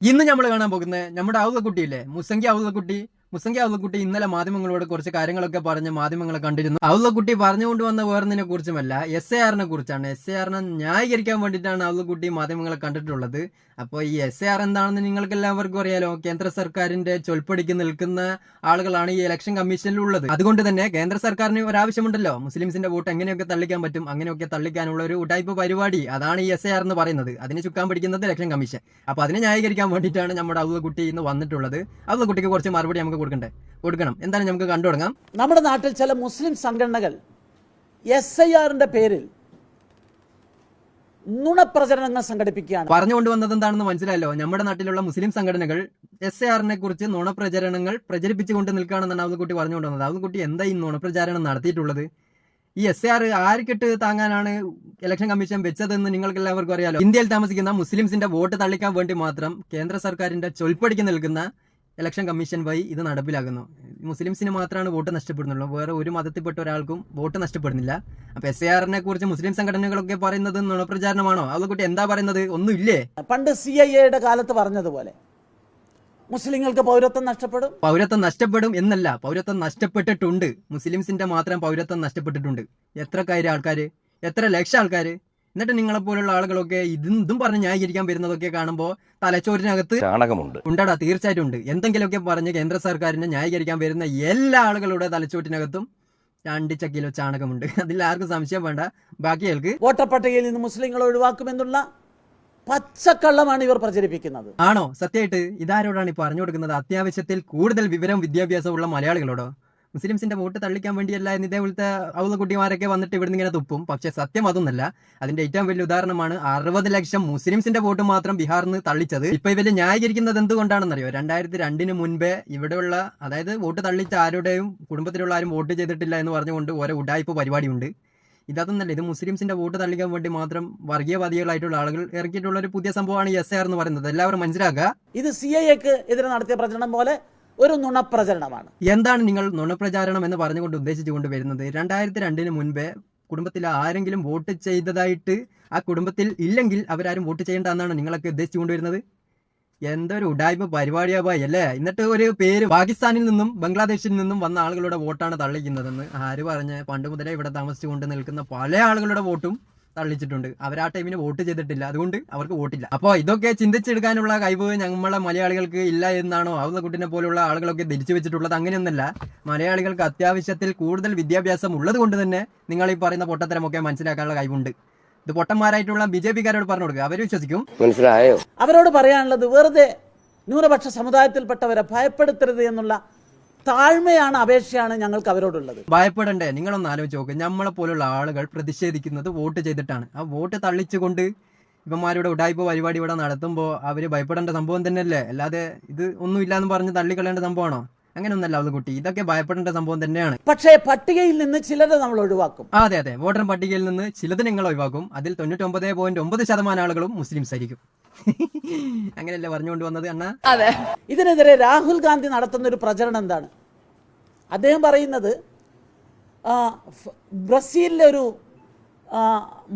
ഇന്ന് നമ്മൾ കാണാൻ പോകുന്നത് നമ്മുടെ ഔലക്കുട്ടിയില്ലേ മുസങ്കി ഔലക്കുട്ടി മുസങ്കി അവളക്കുട്ടി ഇന്നലെ മാധ്യമങ്ങളോട് കുറച്ച് കാര്യങ്ങളൊക്കെ പറഞ്ഞ് മാധ്യമങ്ങളെ കണ്ടിരുന്നു. അവളക്കുട്ടി പറഞ്ഞുകൊണ്ട് വന്ന വേറൊന്നിനെ കുറിച്ചുമല്ല എസ് എ ആറിനെ കുറിച്ചാണ്. എസ് എ ആറിനെ ന്യായീകരിക്കാൻ വേണ്ടിയിട്ടാണ് അവളക്കുട്ടി മാധ്യമങ്ങളെ കണ്ടിട്ടുള്ളത്. അപ്പോൾ ഈ എസ് എ ആർ എന്താണെന്ന് നിങ്ങൾക്ക് എല്ലാവർക്കും അറിയാലോ. കേന്ദ്ര സർക്കാരിന്റെ ചൊൽപ്പടിക്ക് നിൽക്കുന്ന ആളുകളാണ് ഈ ഇലക്ഷൻ കമ്മീഷനിൽ ഉള്ളത് അതുകൊണ്ട് തന്നെ കേന്ദ്ര സർക്കാരിന് ഒരാവശ്യമുണ്ടല്ലോ. മുസ്ലിംസിന്റെ വോട്ട് എങ്ങനെയൊക്കെ തള്ളിക്കാൻ പറ്റും അങ്ങനെയൊക്കെ തള്ളിക്കാനുള്ള ഒരു ഉടായ്പ പരിപാടി. അതാണ് ഈ എസ് എ ആർ എന്ന് പറയുന്നത്. അതിന് ചുക്കാൻ പിടിക്കുന്നത് ഇലക്ഷൻ കമ്മീഷൻ. അപ്പോൾ അതിനെ ന്യായീകരിക്കാൻ വേണ്ടിയിട്ടാണ് നമ്മുടെ അവളക്കുട്ടി ഇന്ന് വന്നിട്ടുള്ളത്. അവളക്കുട്ടിക്ക് കുറച്ച് മറുപടി നമുക്ക് കൊടുക്കണ്ടേ? കൊടുക്കണം. എന്താണ് നമുക്ക് കണ്ടു തുടങ്ങാം. നമ്മുടെ നാട്ടിൽ ചില മുസ്ലിം സംഘടനകൾ എസ് ഐ ആറിന്റെ പേരിൽ നുണപ്രചരണങ്ങൾ സംഘടിപ്പിക്കുകയാണ്. പറഞ്ഞുകൊണ്ട് വന്നത് എന്താണെന്ന് മനസ്സിലായല്ലോ? നമ്മുടെ നാട്ടിലുള്ള മുസ്ലിം സംഘടനകൾ എസ് എ ആറിനെ കുറിച്ച് നുണപ്രചരണങ്ങൾ പ്രചരിപ്പിച്ചുകൊണ്ട് നിൽക്കുകയാണെന്നാണ് അവൽക്കുട്ടി പറഞ്ഞുകൊണ്ട് വന്നത്. കുട്ടി എന്താ ഈ നുണപ്രചാരണം നടത്തിയിട്ടുള്ളത്? ഈ എസ് ആർ ആർക്കിട്ട് താങ്ങാനാണ് ഇലക്ഷൻ കമ്മീഷൻ വെച്ചതെന്ന് നിങ്ങൾക്ക് എല്ലാവർക്കും അറിയാലോ. ഇന്ത്യയിൽ താമസിക്കുന്ന മുസ്ലിംസിന്റെ വോട്ട് തള്ളിക്കാൻ വേണ്ടി മാത്രം കേന്ദ്ര സർക്കാരിന്റെ ചൊൽപ്പടിക്ക് നിൽക്കുന്ന ഇലക്ഷൻ കമ്മീഷൻ വഴി ഇത് നടപ്പിലാക്കുന്നു. മുസ്ലിംസിന് മാത്രമാണ് വോട്ട് നഷ്ടപ്പെടുന്നുള്ളൂ. വേറെ ഒരു മതത്തിൽപ്പെട്ട ഒരാൾക്കും വോട്ട് നഷ്ടപ്പെടുന്നില്ല. അപ്പൊ എസ് എ ആറിനെ കുറിച്ച് മുസ്ലിം സംഘടനകളൊക്കെ പറയുന്നത് നുണപ്രചാരണമാണോ? അവൽക്കുട്ടി എന്താ പറയുന്നത്? ഒന്നുമില്ലേ പണ്ട് സി ഐ എയുടെ കാലത്ത് പറഞ്ഞതുപോലെ മുസ്ലിങ്ങൾക്ക് പൗരത്വം നഷ്ടപ്പെടും. പൗരത്വം നഷ്ടപ്പെടും എന്നല്ല പൗരത്വം നഷ്ടപ്പെട്ടിട്ടുണ്ട്. മുസ്ലിംസിന്റെ മാത്രം പൗരത്വം നഷ്ടപ്പെട്ടിട്ടുണ്ട്. എത്ര കാര്യം ആൾക്കാര്? എത്ര ലക്ഷം ആൾക്കാര്? എന്നിട്ട് നിങ്ങളെ പോലുള്ള ആളുകളൊക്കെ ഇതും ഇതും പറഞ്ഞ് ന്യായീകരിക്കാൻ വരുന്നതൊക്കെ കാണുമ്പോൾ തലച്ചോറിനകത്ത് ചാണകമുണ്ട്. ഉണ്ടടാ തീർച്ചയായിട്ടും ഉണ്ട്. എന്തെങ്കിലുമൊക്കെ പറഞ്ഞ് കേന്ദ്ര സർക്കാരിനെ ന്യായീകരിക്കാൻ വരുന്ന എല്ലാ ആളുകളുടെ തലച്ചോറ്റിനകത്തും രണ്ട് കിലോ ചാണകമുണ്ട്. അതിൽ ആർക്കും സംശയം വേണ്ട. ബാക്കികൾക്ക് വോട്ടർ പട്ടികയിൽ നിന്ന് മുസ്ലിങ്ങളെ ഒഴിവാക്കുമെന്നുള്ള പച്ചക്കള്ളമാണ് ഇവർ പ്രചരിപ്പിക്കുന്നത്. ആണോ? സത്യമായിട്ട് ഇതാരോടാണ് ഈ പറഞ്ഞു കൊടുക്കുന്നത്? അത്യാവശ്യത്തിൽ കൂടുതൽ വിവരം വിദ്യാഭ്യാസമുള്ള മലയാളികളോടോ? മുസ്ലിംസിന്റെ വോട്ട് തള്ളിക്കാൻ വേണ്ടിയല്ല എന്ന് ഇതേപോലത്തെ കുട്ടിമാരൊക്കെ വന്നിട്ട് ഇവിടുന്ന് ഇങ്ങനെ തുപ്പും. പക്ഷെ സത്യം അതൊന്നല്ല. അതിന്റെ ഏറ്റവും വലിയ ഉദാഹരണമാണ് അറുപത് ലക്ഷം മുസ്ലിംസിന്റെ വോട്ട് മാത്രം ബീഹാറിൽ നിന്ന് തള്ളിച്ചത്. ഇപ്പൊ ഇവർ ന്യായീകരിക്കുന്നത് എന്തുകൊണ്ടാണെന്നറിയോ? രണ്ടായിരത്തി രണ്ടിന് മുൻപേ ഇവിടെയുള്ള അതായത് വോട്ട് തള്ളിച്ച ആരുടെയും കുടുംബത്തിലുള്ള ആരും വോട്ട് ചെയ്തിട്ടില്ല എന്ന് പറഞ്ഞുകൊണ്ട് ഓരോ ഉഡായ്പ പരിപാടിയുണ്ട്. ഇതൊന്നല്ല ഇത് മുസ്ലിംസിന്റെ വോട്ട് തള്ളിക്കാൻ വേണ്ടി മാത്രം വർഗീയവാദികളായിട്ടുള്ള ആളുകൾ ഇറക്കിയിട്ടുള്ള ഒരു പുതിയ സംഭവമാണ് എസ് എന്ന് പറയുന്നത്. എല്ലാവരും മനസ്സിലാക്കുക. ഇത് സി എക്ക് എതിരെ നടത്തിയ പ്രചരണം പോലെ ഒരു നുണപ്രചരണമാണ്. എന്താണ് നിങ്ങൾ നുണപ്രചാരണം എന്ന് പറഞ്ഞുകൊണ്ട് ഉദ്ദേശിച്ചുകൊണ്ട് വരുന്നത്? രണ്ടായിരത്തി രണ്ടിന് മുൻപേ കുടുംബത്തിൽ ആരെങ്കിലും വോട്ട് ചെയ്തതായിട്ട് ആ കുടുംബത്തിൽ ഇല്ലെങ്കിൽ അവരാരും വോട്ട് ചെയ്യേണ്ട എന്നാണ് നിങ്ങളൊക്കെ ഉദ്ദേശിച്ചുകൊണ്ട് വരുന്നത്? എന്തൊരു ഉഡായ്പ പരിപാടിയാ പോയി അല്ലേ? എന്നിട്ട് ഒരു പേര് പാകിസ്ഥാനിൽ നിന്നും ബംഗ്ലാദേശിൽ നിന്നും വന്ന ആളുകളുടെ വോട്ടാണ് തള്ളിക്കുന്നതെന്ന് ആര് പറഞ്ഞ്? പണ്ട് മുതലേ ഇവിടെ താമസിച്ചുകൊണ്ട് നിൽക്കുന്ന പല ആളുകളുടെ വോട്ടും തള്ളിച്ചിട്ടുണ്ട്. അവർ ആ ടൈമിന് വോട്ട് ചെയ്തിട്ടില്ല. അതുകൊണ്ട് അവർക്ക് വോട്ടില്ല. അപ്പോൾ ഇതൊക്കെ ചിന്തിച്ചെടുക്കാനുള്ള കഴിവ് നമ്മളെ മലയാളികൾക്ക് ഇല്ല എന്നാണോ? കുട്ടിനെ പോലുള്ള ആളുകളൊക്കെ ധരിച്ചു വെച്ചിട്ടുള്ളത് അങ്ങനെയൊന്നല്ല. മലയാളികൾക്ക് അത്യാവശ്യത്തിൽ കൂടുതൽ വിദ്യാഭ്യാസം ഉള്ളത് കൊണ്ട് തന്നെ നിങ്ങൾ ഈ പറയുന്ന പൊട്ടത്തരമൊക്കെ മനസ്സിലാക്കാനുള്ള കഴിവുണ്ട്. ഇത് പൊട്ടന്മാരായിട്ടുള്ള ബി ജെ പിക്കാരോട് പറഞ്ഞു കൊടുക്കുക. അവർ വിശ്വസിക്കും. മനസ്സിലായോ? അവരോട് പറയാനുള്ളത് വെറുതെ ന്യൂനപക്ഷ സമുദായത്തിൽപ്പെട്ടവരെ ഭയപ്പെടുത്തരുത് എന്നുള്ള താഴ്മയാണ് അപേക്ഷയാണ് ഞങ്ങൾക്ക് അവരോടുള്ളത്. ഭയപ്പെടണ്ടേ? നിങ്ങളൊന്ന് ആലോചിച്ച് നോക്ക്. നമ്മളെ പോലുള്ള ആളുകൾ പ്രതിഷേധിക്കുന്നത് വോട്ട് ചെയ്തിട്ടാണ്. ആ വോട്ട് തള്ളിച്ചുകൊണ്ട് ഇവന്മാരുടെ ഉടായ്പ പരിപാടി ഇവിടെ നടത്തുമ്പോൾ അവർ ഭയപ്പെടേണ്ട സംഭവം തന്നെയല്ലേ? അല്ലാതെ ഇത് ഒന്നുമില്ല എന്ന് പറഞ്ഞ് തള്ളിക്കളയേണ്ട സംഭവമാണോ? അങ്ങനെയൊന്നല്ല അത് കുട്ടി. ഇതൊക്കെ ഭയപ്പെടേണ്ട സംഭവം തന്നെയാണ്. പക്ഷേ പട്ടികയിൽ നിന്ന് ചിലത് നമ്മൾ ഒഴിവാക്കും. അതെ അതെ. വോട്ടർ പട്ടികയിൽ നിന്ന് ചിലത് നിങ്ങൾ ഒഴിവാക്കും. അതിൽ തൊണ്ണൂറ്റൊമ്പത് പോയിന്റ് ഒമ്പത് ശതമാനം ആളുകളും മുസ്ലിംസ് ആയിരിക്കും. അങ്ങനെയല്ലേ പറഞ്ഞുകൊണ്ട് വന്നത് അണ്ണ? അതെ. ഇതിനെതിരെ രാഹുൽ ഗാന്ധി നടത്തുന്ന ഒരു പ്രചരണം എന്താണ്? അദ്ദേഹം പറയുന്നത് ബ്രസീലിലെ ഒരു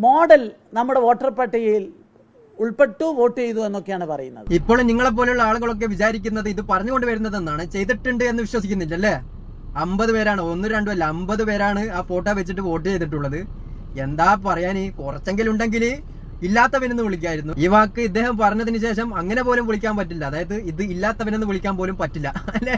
മോഡൽ നമ്മുടെ വോട്ടർ പട്ടികയിൽ ഉൾപ്പെട്ടു വോട്ട് ചെയ്തു എന്നൊക്കെയാണ് പറയുന്നത്. ഇപ്പോൾ നിങ്ങളെ പോലെയുള്ള ആളുകളൊക്കെ വിചാരിക്കുന്നത് ഇത് പറഞ്ഞുകൊണ്ട് വരുന്നത് എന്നാണ് ചെയ്തിട്ടുണ്ട് എന്ന് വിശ്വസിക്കുന്നില്ലല്ലേ? അമ്പത് പേരാണ്. ഒന്ന് രണ്ടും അല്ല അമ്പത് പേരാണ് ആ ഫോട്ടോ വെച്ചിട്ട് വോട്ട് ചെയ്തിട്ടുള്ളത്. എന്താ പറയാൻ? കുറച്ചെങ്കിലും ഉണ്ടെങ്കിൽ ഇല്ലാത്തവനെന്ന് വിളിക്കായിരുന്നു. ഈ വാക്ക് ഇദ്ദേഹം പറഞ്ഞതിന് ശേഷം അങ്ങനെ പോലും വിളിക്കാൻ പറ്റില്ല. അതായത് ഇത് ഇല്ലാത്തവനെന്ന് വിളിക്കാൻ പോലും പറ്റില്ല. അല്ലെ?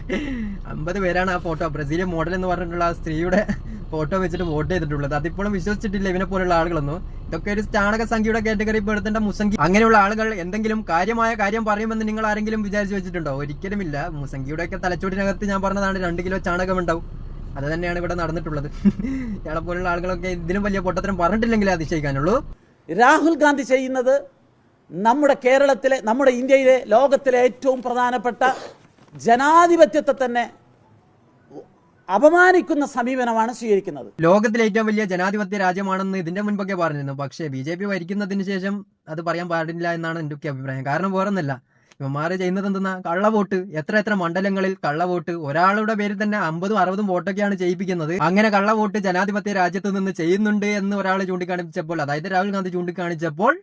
അമ്പത് പേരാണ് ആ ഫോട്ടോ. ബ്രസീലിയൻ മോഡൽ എന്ന് പറഞ്ഞിട്ടുള്ള ആ സ്ത്രീയുടെ ഫോട്ടോ വെച്ചിട്ട് വോട്ട് ചെയ്തിട്ടുള്ളത്. അതിപ്പോഴും വിശ്വസിച്ചിട്ടില്ല ഇവനെ പോലുള്ള ആളുകളൊന്നും. ഇതൊക്കെ ഒരു ചാണക സംഖ്യയുടെ കാറ്റഗറി പെടുത്തേണ്ട മുസംഗി അങ്ങനെയുള്ള ആളുകൾ എന്തെങ്കിലും കാര്യമായ കാര്യം പറയുമെന്ന് നിങ്ങൾ ആരെങ്കിലും വിചാരിച്ചു വെച്ചിട്ടുണ്ടോ? ഒരിക്കലുമില്ല. മുസംഗിയുടെ ഒക്കെ തലച്ചോട്ടിനകത്ത് ഞാൻ പറഞ്ഞതാണ് രണ്ട് കിലോ ചാണകം ഉണ്ടാവും. അത് തന്നെയാണ് ഇവിടെ നടന്നിട്ടുള്ളത്. ഇയാളെ പോലുള്ള ആളുകളൊക്കെ ഇതിനും വലിയ പൊട്ടത്തരം പറഞ്ഞിട്ടില്ലെങ്കിലേ അതിശയിക്കാനുള്ളൂ. രാഹുൽ ഗാന്ധി ചെയ്യുന്നത് നമ്മുടെ കേരളത്തിലെ നമ്മുടെ ഇന്ത്യയിലെ ലോകത്തിലെ ഏറ്റവും പ്രധാനപ്പെട്ട ജനാധിപത്യത്തെ തന്നെ അപമാനിക്കുന്ന സമീപനമാണ് സ്വീകരിക്കുന്നത്. ലോകത്തിലെ ഏറ്റവും വലിയ ജനാധിപത്യ രാജ്യമാണെന്ന് ഇതിന്റെ മുൻപൊക്കെ പറഞ്ഞിരുന്നു. പക്ഷേ ബി ജെ പി ഭരിക്കുന്നതിന് ശേഷം അത് പറയാൻ പാടില്ല എന്നാണ് എന്റെ അഭിപ്രായം. കാരണം വേറൊന്നല്ല. ഇവന്മാര് ചെയ്യുന്നത് എന്തെന്നാ? കള്ളവോട്ട്. എത്ര എത്ര മണ്ഡലങ്ങളിൽ കള്ളവോട്ട്. ഒരാളുടെ പേരിൽ തന്നെ അമ്പതും അറുപതും വോട്ടൊക്കെയാണ് ചെയ്യിപ്പിക്കുന്നത്. അങ്ങനെ കള്ളവോട്ട് ജനാധിപത്യ രാജ്യത്ത് നിന്ന് ചെയ്യുന്നുണ്ട് എന്ന് ഒരാൾ ചൂണ്ടിക്കാണിച്ചപ്പോൾ അതായത് രാഹുൽ ഗാന്ധി ചൂണ്ടിക്കാണിച്ചപ്പോൾ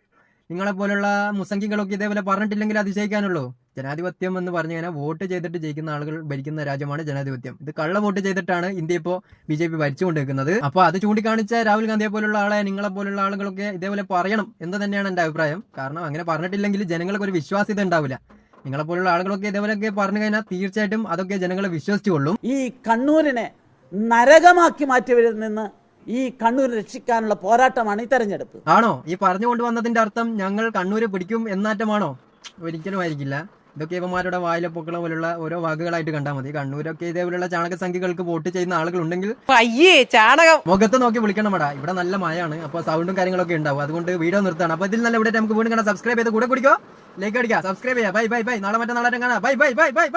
നിങ്ങളെ പോലുള്ള മുസംഗികളൊക്കെ ഇതേപോലെ പറഞ്ഞിട്ടില്ലെങ്കിൽ അതിശയിക്കാനുള്ളൂ. ജനാധിപത്യം എന്ന് പറഞ്ഞു കഴിഞ്ഞാൽ വോട്ട് ചെയ്തിട്ട് ജയിക്കുന്ന ആളുകൾ ഭരിക്കുന്ന രാജ്യമാണ് ജനാധിപത്യം. ഇത് കള്ള വോട്ട് ചെയ്തിട്ടാണ് ഇന്ത്യ ഇപ്പോൾ ബി ജെ പി ഭരിച്ചുകൊണ്ടിരിക്കുന്നത്. അപ്പോൾ അത് ചൂണ്ടിക്കാണിച്ച രാഹുൽ ഗാന്ധിയെ പോലുള്ള ആളെ നിങ്ങളെ പോലുള്ള ആളുകളൊക്കെ ഇതേപോലെ പറയണം എന്ന് തന്നെയാണ് എന്റെ അഭിപ്രായം. കാരണം അങ്ങനെ പറഞ്ഞിട്ടില്ലെങ്കിൽ ജനങ്ങൾക്ക് ഒരു വിശ്വാസ്യത ഉണ്ടാവില്ല. നിങ്ങളെ പോലുള്ള ആളുകളൊക്കെ ഇതേപോലെയൊക്കെ പറഞ്ഞു കഴിഞ്ഞാൽ തീർച്ചയായിട്ടും അതൊക്കെ ജനങ്ങളെ വിശ്വസിച്ചുകൊള്ളും. ഈ കണ്ണൂരിനെ നരകമാക്കി മാറ്റിയവരിൽ നിന്ന് ഈ കണ്ണൂർ രക്ഷിക്കാനുള്ള പോരാട്ടമാണ് ഈ തെരഞ്ഞെടുപ്പ്. ആണോ? ഈ പറഞ്ഞു കൊണ്ടുവന്നതിന്റെ അർത്ഥം ഞങ്ങൾ കണ്ണൂര് പിടിക്കും എന്നാറ്റമാണോ? ഒരിക്കലും ആയിരിക്കില്ല ഇതൊക്കെ ഇവന്മാരുടെ വായിലെ പൊക്കള പോലുള്ള ഓരോ വാക്കുകളായിട്ട് കണ്ടാൽ മതി. കണ്ണൂരൊക്കെ ഇതേപോലുള്ള ചാണക സംഖ്യകൾക്ക് വോട്ട് ചെയ്യുന്ന ആളുകൾ ഉണ്ടെങ്കിൽ അയ്യേ ചാണകം. മുഖത്ത് നോക്കി വിളിക്കണം മടാ ഇവിടെ നല്ല മഴയാണ് അപ്പൊ സൗണ്ടും കാര്യങ്ങളൊക്കെ ഉണ്ടാവും. അതുകൊണ്ട് വീഡിയോ നിർത്താണ്. അപ്പൊ ഇതിൽ നല്ല ഇവിടെ നമുക്ക് വീണ്ടും കാണാം സബ്സ്ക്രൈബ് ചെയ്ത് കൂടെ കുടിക്കോ ലൈക്ക് അടിക്കുക. സബ്സ്ക്രൈബ് ചെയ്യുക. ബൈ ബൈ ബൈ നാളെ മറ്റേ നാളെ കാണാം ബൈ ബൈ ബൈ ബൈ